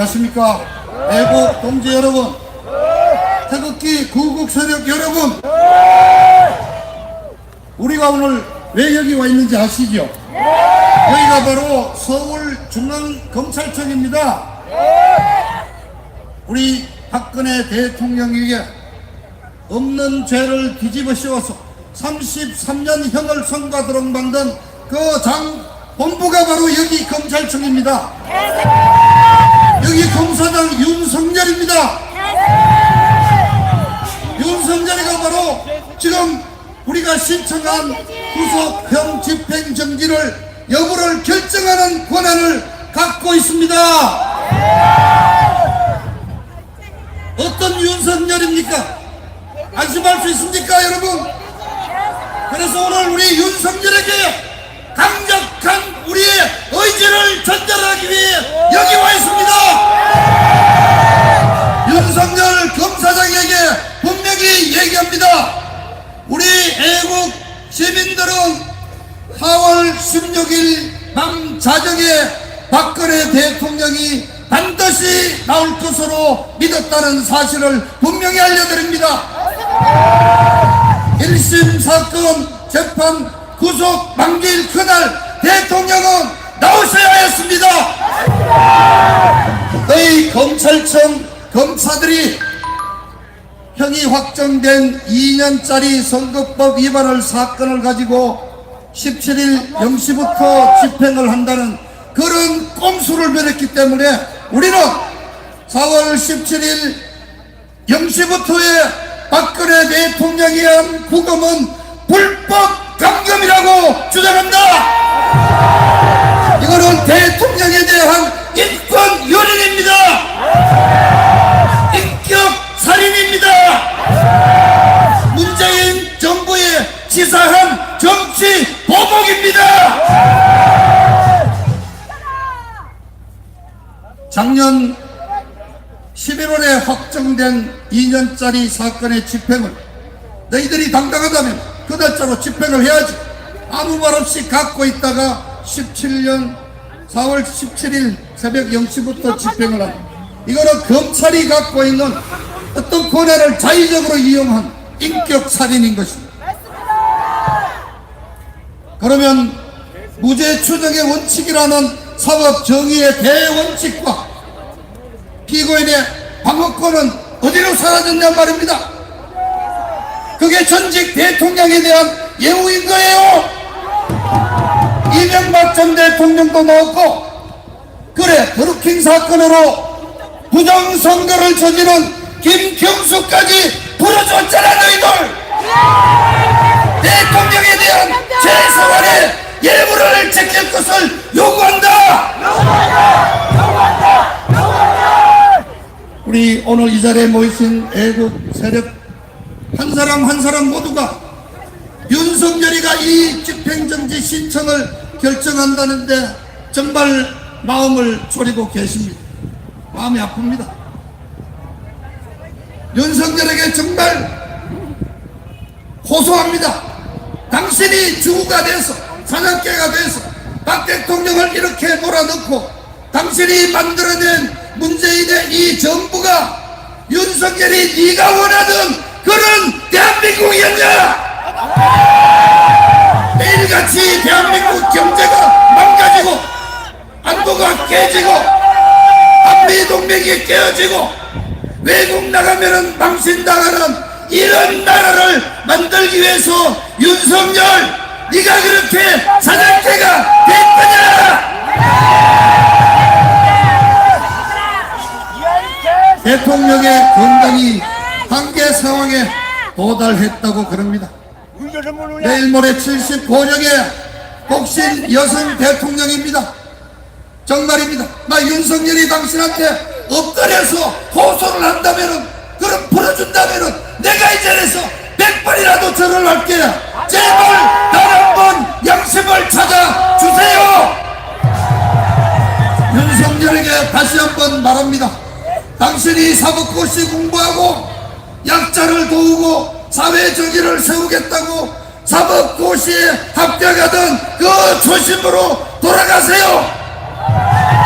안녕하십니까 애국 동지 여러분 태극기 구국 세력 여러분 우리가 오늘 왜 여기 와 있는지 아시죠? 여기가 바로 서울 중앙검찰청입니다 우리 박근혜 대통령에게 없는 죄를 뒤집어 씌워서 33년 형을 선고하도록 만든 그 장 본부가 바로 여기 검찰청입니다. 여기 검사장 윤석열입니다. 윤석열이가 바로 지금 우리가 신청한 구속형 집행정지를 여부를 결정하는 권한을 갖고 있습니다. 어떤 윤석열입니까? 안심할 수 있습니까, 여러분? 그래서 오늘 우리 윤석열에게 4월 16일 밤 자정에 박근혜 대통령이 반드시 나올 것으로 믿었다는 사실을 분명히 알려드립니다. 1심 사건 재판 구속 만기일 그날 대통령은 나오셔야 했습니다. 너희 검찰청 검사들이 형이 확정된 2년짜리 선거법 위반을 사건을 가지고 17일 0시부터 집행을 한다는 그런 꼼수를 벌였기 때문에 우리는 4월 17일 0시부터의 박근혜 대통령이 한 구금은 불법 감금이라고 주장한다. 이거는 대통령에 대한 인권 유린입니다. 인격 살인입니다. 문재인 정부의 치사한 작년 11월에 확정된 2년짜리 사건의 집행을 너희들이 당당하다면 그 날짜로 집행을 해야지. 아무 말 없이 갖고 있다가 17년 4월 17일 새벽 0시부터 집행을 한다. 이거는 검찰이 갖고 있는 어떤 권한을 자의적으로 이용한 인격 살인인 것입니다. 그러면 무죄 추정의 원칙이라는 사법 정의의 대원칙과 피고인의 방어권은 어디로 사라졌냔 말입니다. 그게 전직 대통령에 대한 예우인 거예요. 이명박 전 대통령도 넣었고 그래 드루킹 사건으로 부정선거를 저지른 김경수까지 풀어줬잖아 너희들 대통령에 대한 최소한의 예우를 지킬 것을 요 오늘 이 자리에 모이신 애국 세력 한 사람 한 사람 모두가 윤석열이가 이 집행정지 신청을 결정한다는데 정말 마음을 졸이고 계십니다. 마음이 아픕니다. 윤석열에게 정말 호소합니다. 당신이 주가 돼서 사냥개가 돼서 박 대통령을 이렇게 몰아넣고 당신이 만들어낸 문재인의 이 정부가 윤석열이 네가 원하던 그런 대한민국이었냐? 매일같이 대한민국 경제가 망가지고 안보가 깨지고 한미 동맹이 깨어지고 외국 나가면은 망신당하는 이런 나라를 만들기 위해서 윤석열 네가 그렇게 사장 대통령의 건강이 한계 상황에 도달했다고 그럽니다. 내일 모레 79년의 복신 여성 대통령입니다. 정말입니다. 나 윤석열이 당신한테 엎드려서 호소를 한다면은 그럼 풀어준다면은 내가 이 자리에서 백번이라도 절을 할게. 제발 단한번 양심을 찾아 주세요. 윤석열에게 다시 한번 말합니다. 당신이 사법고시 공부하고 약자를 도우고 사회 정의를 세우겠다고 사법고시에 합격하던 그 초심으로 돌아가세요.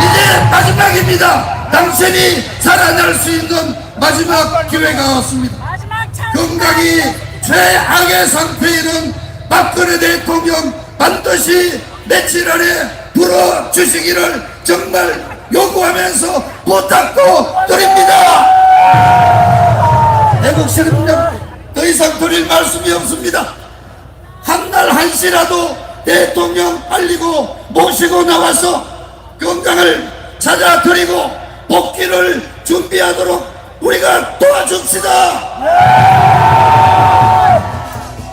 이제 마지막입니다. 당신이 살아날 수 있는 마지막 기회가 왔습니다. 건강이 최악의 상태이는 박근혜 대통령 반드시 며칠 안에 풀어주시기를 정말 요구하면서 부탁도 드립니다. 애국 시민들 더 이상 드릴 말씀이 없습니다. 한 날 한시라도 대통령 알리고 모시고 나와서 건강을 찾아드리고 복귀를 준비하도록 우리가 도와줍시다.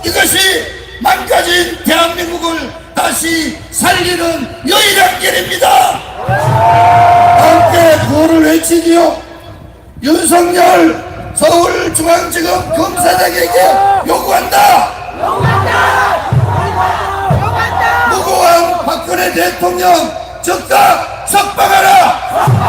이것이 망가진 대한민국을 다시 살리는 유일한 길입니다. 함께 구호를 외치지요. 윤석열 서울중앙지검 검사장에게 요구한다. 무고한 박근혜 대통령 즉각 석방하라.